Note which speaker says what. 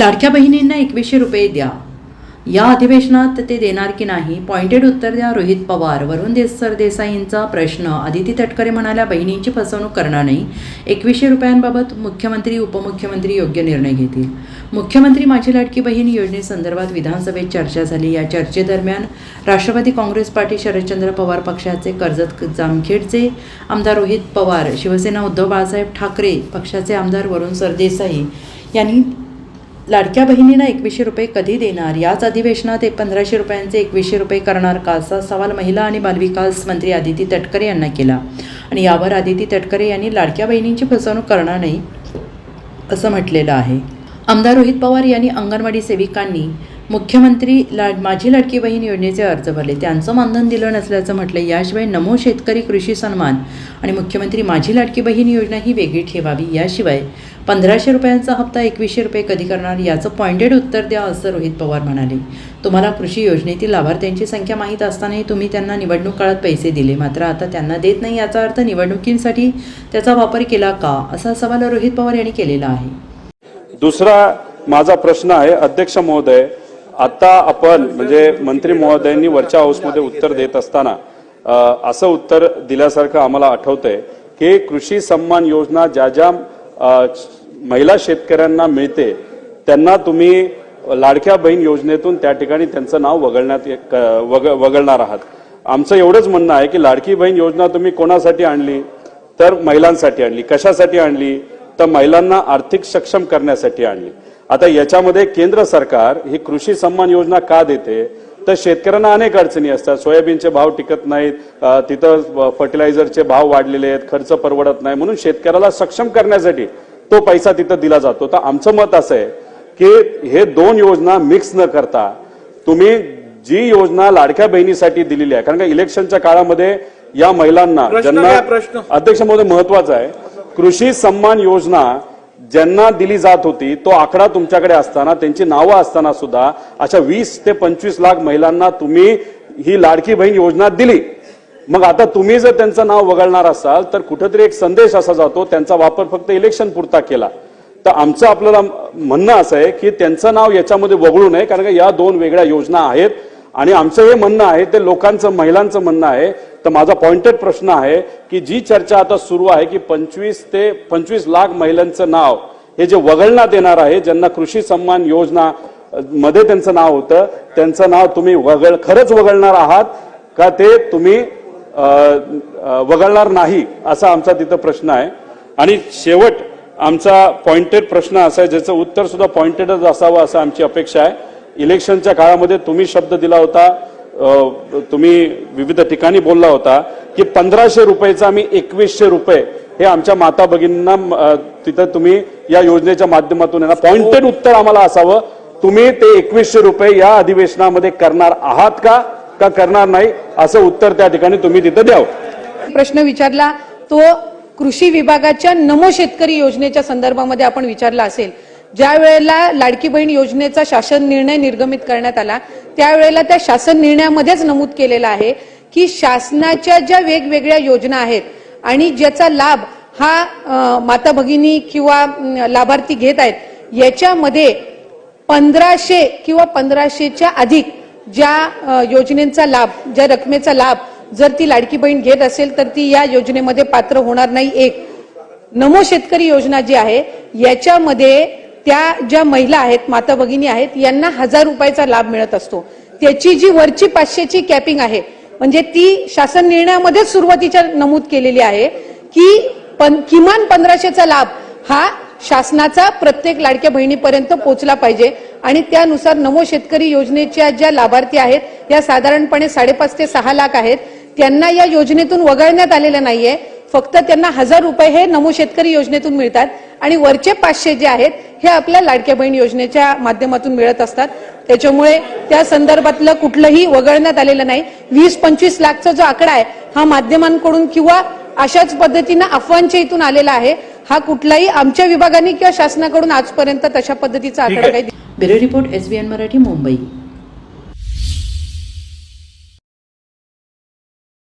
Speaker 1: लाडक्या बहिणींना एकवीसशे रुपये द्या. या अधिवेशनात ते देणार की नाही पॉइंटेड उत्तर द्या रोहित पवार. वरुण देस सरदेसाईंचा प्रश्न. आदिती तटकरे म्हणाल्या बहिणींची फसवणूक करणार नाही. एकवीसशे रुपयांबाबत मुख्यमंत्री उपमुख्यमंत्री योग्य निर्णय घेतील. मुख्यमंत्री माझी लाडकी बहीण योजनेसंदर्भात विधानसभेत चर्चा झाली. या चर्चेदरम्यान राष्ट्रवादी काँग्रेस पार्टी शरदचंद्र पवार पक्षाचे कर्जत जामखेडचे आमदार रोहित पवार शिवसेना उद्धव बाळासाहेब ठाकरे पक्षाचे आमदार वरुण सरदेसाई यांनी लाडक्या बहिणींना एकवीसशे रुपये कधी देणार? याच अधिवेशनात एक पंधराशे रुपयांचे एकवीसशे रुपये करणार का असा सवाल महिला आणि बालविकास मंत्री आदिती तटकरे यांना केला. आणि यावर आदिती तटकरे यांनी लाडक्या बहिणींची फसवणूक करणार नाही असं म्हटलेलं आहे. आमदार रोहित पवार यांनी अंगणवाडी सेविकांनी मुख्यमंत्री लाड माझी लाडकी बहीण योजनेचे अर्ज भरले. त्यांचं मानधन दिलं नसल्याचं म्हटलं. याशिवाय नमो शेतकरी कृषी सन्मान आणि मुख्यमंत्री माझी लाडकी बहीण योजना ही वेगळी ठेवावी. याशिवाय पंधराशे रुपयांचा हप्ता एकवीसशे रुपये कधी करणार? याचं पॉइंटेड उत्तर द्या असं रोहित पवार म्हणाले. तुम्हाला कृषी योजनेतील लाभार्थ्यांची संख्या माहीत असतानाही तुम्ही त्यांना निवडणूक काळात पैसे दिले. मात्र आता त्यांना देत नाही याचा अर्थ निवडणुकींसाठी त्याचा वापर केला का? असा सवाल रोहित पवार यांनी केलेला आहे.
Speaker 2: दुसरा माझा प्रश्न आहे अध्यक्ष महोदय आता आपण म्हणजे मंत्री महोदयांनी वरच्या हाऊसमध्ये उत्तर देत असताना असं उत्तर दिल्यासारखं आम्हाला आठवतंय की कृषी सन्मान योजना ज्या ज्या महिला शेतकऱ्यांना मिळते त्यांना तुम्ही लाडक्या बहीण योजनेतून त्या ठिकाणी त्यांचं नाव वगळण्यात वग- वगळणार आहात. आमचं एवढंच म्हणणं आहे की लाडकी बहीण योजना तुम्ही कोणासाठी आणली? तर महिलांसाठी आणली. कशासाठी आणली? तर महिलांना आर्थिक सक्षम करण्यासाठी आणली. आता याच्यामध्ये केंद्र सरकार ही कृषी सन्मान योजना का देते? तर शेतकऱ्यांना अनेक अडचणी असतात. सोयाबीनचे भाव टिकत नाहीत. तिथं फर्टिलायझरचे भाव वाढलेले आहेत. खर्च परवडत नाही. म्हणून शेतकऱ्याला सक्षम करण्यासाठी तो पैसा तिथं दिला जातो. तर आमचं मत असं आहे की हे दोन योजना मिक्स न करता तुम्ही जी योजना लाडक्या बहिणीसाठी दिलेली आहे कारण का इलेक्शनच्या काळामध्ये या महिलांना
Speaker 3: प्रश्न.
Speaker 2: अध्यक्ष महोदय महत्त्वाचा आहे. कृषी सन्मान योजना ज्यांना दिली जात होती तो आकडा तुमच्याकडे असताना त्यांची नावं असताना सुद्धा अशा वीस ते पंचवीस लाख महिलांना तुम्ही ही लाडकी बहीण योजना दिली. मग आता तुम्ही जर त्यांचं नाव वगळणार असाल तर कुठेतरी एक संदेश असा जातो त्यांचा वापर फक्त इलेक्शन पुरता केला. तर आमचं आपल्याला म्हणणं असं आहे की त्यांचं नाव याच्यामध्ये वगळू नये कारण का या दोन वेगळ्या योजना आहेत. आणि आमचं हे म्हणणं आहे ते लोकांचं महिलांचं म्हणणं आहे तर माझा पॉइंटेड प्रश्न आहे की जी चर्चा आता सुरू आहे की पंचवीस ते पंचवीस लाख महिलांचं नाव हे जे वगळण्यात येणार आहे ज्यांना कृषी सन्मान योजना मध्ये त्यांचं नाव होतं त्यांचं नाव तुम्ही वगळ खरंच वगळणार आहात का ते तुम्ही वगळणार नाही असा आमचा तिथं प्रश्न आहे. आणि शेवट आमचा पॉइंटेड प्रश्न असा आहे ज्याचं उत्तर सुद्धा पॉइंटेडच असावं असं आमची अपेक्षा आहे. इलेक्शनच्या काळामध्ये तुम्ही शब्द दिला होता तुम्ही विविध ठिकाणी बोलला होता की पंधराशे रुपयेचा आम्ही एकवीसशे रुपये हे आमच्या माता भगिनींना तिथं तुम्ही या योजनेच्या माध्यमातून येणार पॉइंटेड उत्तर आम्हाला असावं. तुम्ही ते एकवीसशे रुपये या अधिवेशनामध्ये करणार आहात का का करणार नाही असं उत्तर त्या ठिकाणी तुम्ही तिथं द्यावं.
Speaker 4: प्रश्न विचारला. तो कृषी विभागाच्या नमो शेतकरी योजनेच्या संदर्भामध्ये आपण विचारला असेल. ज्या वेळेला लाडकी बहीण योजनेचा शासन निर्णय निर्गमित करण्यात आला त्यावेळेला त्या शासन निर्णयामध्येच नमूद केलेलं आहे की शासनाच्या ज्या वेगवेगळ्या योजना आहेत आणि ज्याचा लाभ हा माता भगिनी किंवा लाभार्थी घेत आहेत याच्यामध्ये पंधराशे किंवा पंधराशेच्या अधिक ज्या योजनेचा लाभ ज्या रकमेचा लाभ जर ती लाडकी बहीण घेत असेल तर ती या योजनेमध्ये पात्र होणार नाही एक. नमो शेतकरी योजना जी आहे याच्यामध्ये त्या ज्या महिला आहेत माता भगिनी आहेत यांना हजार रुपयाचा लाभ मिळत असतो. त्याची जी वरची पाचशेची कॅपिंग आहे म्हणजे ती शासन निर्णयामध्येच सुरुवातीच्या नमूद केलेली आहे की पन, किमान पंधराशेचा लाभ हा शासनाचा प्रत्येक लाडक्या बहिणीपर्यंत पोहोचला पाहिजे आणि त्यानुसार नमो शेतकरी योजनेच्या ज्या लाभार्थी आहेत या साधारणपणे साडेपाच ते सहा लाख आहेत त्यांना या योजनेतून वगळण्यात आलेलं नाहीये. फक्त त्यांना हजार रुपये हे नमो शेतकरी योजनेतून मिळतात आणि वरचे पाचशे जे आहेत हे आपल्या लाडक्या बहीण योजनेच्या माध्यमातून मिळत असतात. त्याच्यामुळे त्या संदर्भातलं कुठलंही वगळण्यात आलेलं नाही. वीस पंचवीस लाखचा जो आकडा आहे हा माध्यमांकडून किंवा अशाच पद्धतीनं अफवांच्या इथून आलेला आहे. हा कुठलाही आमच्या विभागाने किंवा शासनाकडून आजपर्यंत तशा पद्धतीचा आकडा काही
Speaker 1: bureau report SBN Marathi Mumbai.